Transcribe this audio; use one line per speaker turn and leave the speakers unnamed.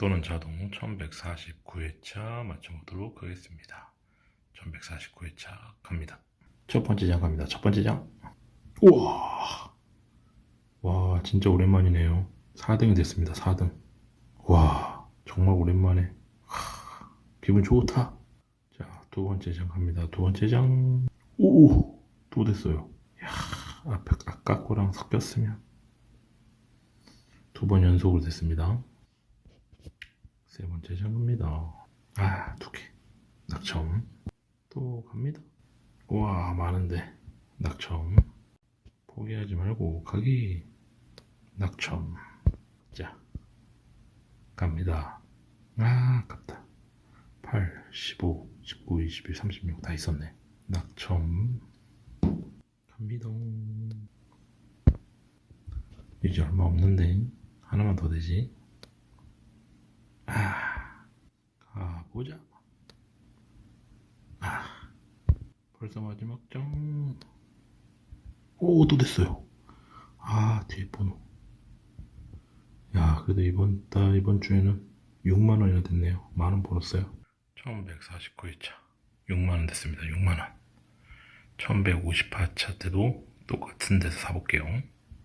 또는 자동 1149회차 맞춰보도록 하겠습니다. 1149회차 갑니다. 첫 번째 장 갑니다. 첫 번째 장. 우와. 와, 진짜 오랜만이네요. 4등이 됐습니다. 4등. 와, 정말 오랜만에. 하, 기분 좋다. 자, 두 번째 장 갑니다. 두 번째 장. 오, 또 됐어요. 야, 앞에 아까 거랑 섞였으면. 두 번 연속으로 됐습니다. 세 번째 장 갑니다. 아, 두 개. 낙첨. 또 갑니다. 와, 많은데. 낙첨. 포기하지 말고 가기. 낙첨. 자, 갑니다. 아, 아깝다. 8, 15, 19, 21, 36 다 있었네. 낙첨. 갑니다. 이제 얼마 없는데 하나만 더 되지. 아, 가 보자. 아, 벌써 마지막 장. 오, 또 됐어요. 아, 뒤에 번호. 야, 그래도 이번 달, 이번 주에는 6만원이나 됐네요. 만 원 벌었어요. 1149회차. 6만원 됐습니다. 6만원. 1158차 때도 똑같은 데서 사볼게요.